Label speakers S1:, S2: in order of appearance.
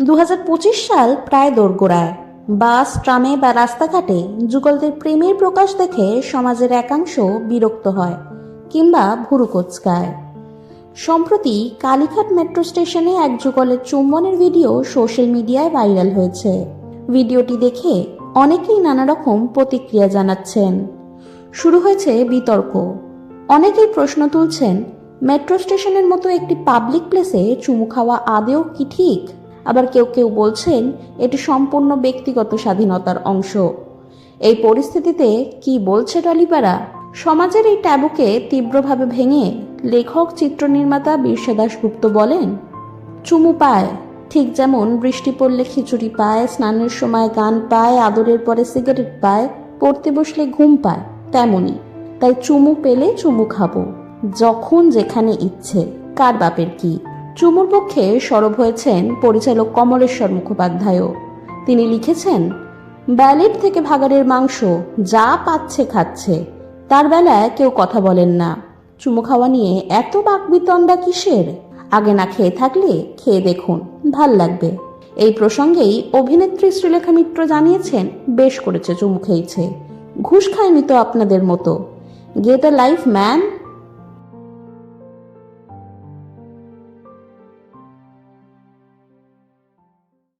S1: দু হাজার পঁচিশ সাল প্রায় দোরগোড়ায়। বাস, ট্রামে বা রাস্তাঘাটে যুগলদের প্রেমের প্রকাশ দেখে সমাজের একাংশ বিরক্ত হয় কিংবা ভুরু কোচকায়। সম্প্রতি কালীঘাট মেট্রো স্টেশনে এক যুগলের চুম্বনের ভিডিও সোশ্যাল মিডিয়ায় ভাইরাল হয়েছে। ভিডিওটি দেখে অনেকেই নানা রকম প্রতিক্রিয়া জানাচ্ছেন। শুরু হয়েছে বিতর্ক। অনেকেই প্রশ্ন তুলছেন, মেট্রো স্টেশনের মতো একটি পাবলিক প্লেসে চুমু খাওয়া আদেও কি ঠিক? আবার কেউ কেউ বলছেন, এটি সম্পূর্ণ ব্যক্তিগত স্বাধীনতার অংশ। এই পরিস্থিতিতে কি বলছে টলিপাড়া? সমাজের এই ট্যাবুকে তীব্রভাবে ভেঙে লেখক, চিত্রনির্মাতা বীরসা দাশগুপ্ত বলেন, চুমু পায়। ঠিক যেমন বৃষ্টি পড়লে খিচুড়ি পায়, স্নানের সময় গান পায়, আদরের পরে সিগারেট পায়, পড়তে বসলে ঘুম পায়, তেমনি। তাই চুমু পেলে চুমু খাব, যখন যেখানে ইচ্ছে। কার বাপের কি? চুমুর পক্ষে সরব হয়েছেন পরিচালক কমলেশ্বর মুখোপাধ্যায়ও। তিনি লিখেছেন, ব্যালেট থেকে ভাগাড়ের মাংস যা পাচ্ছে খাচ্ছে, তার বেলায় কেউ কথা বলেন না। চুমু খাওয়া নিয়ে এত বাকবিতণ্ডা কিসের? আগে না খেয়ে থাকলে খেয়ে দেখুন, ভালো লাগবে। এই প্রসঙ্গেই অভিনেত্রী শ্রীলেখা মিত্র জানিয়েছেন, বেশ করেছে, চুমু খেয়েছে। ঘুষ খায়নি তো আপনাদের মতো। Get a life, man.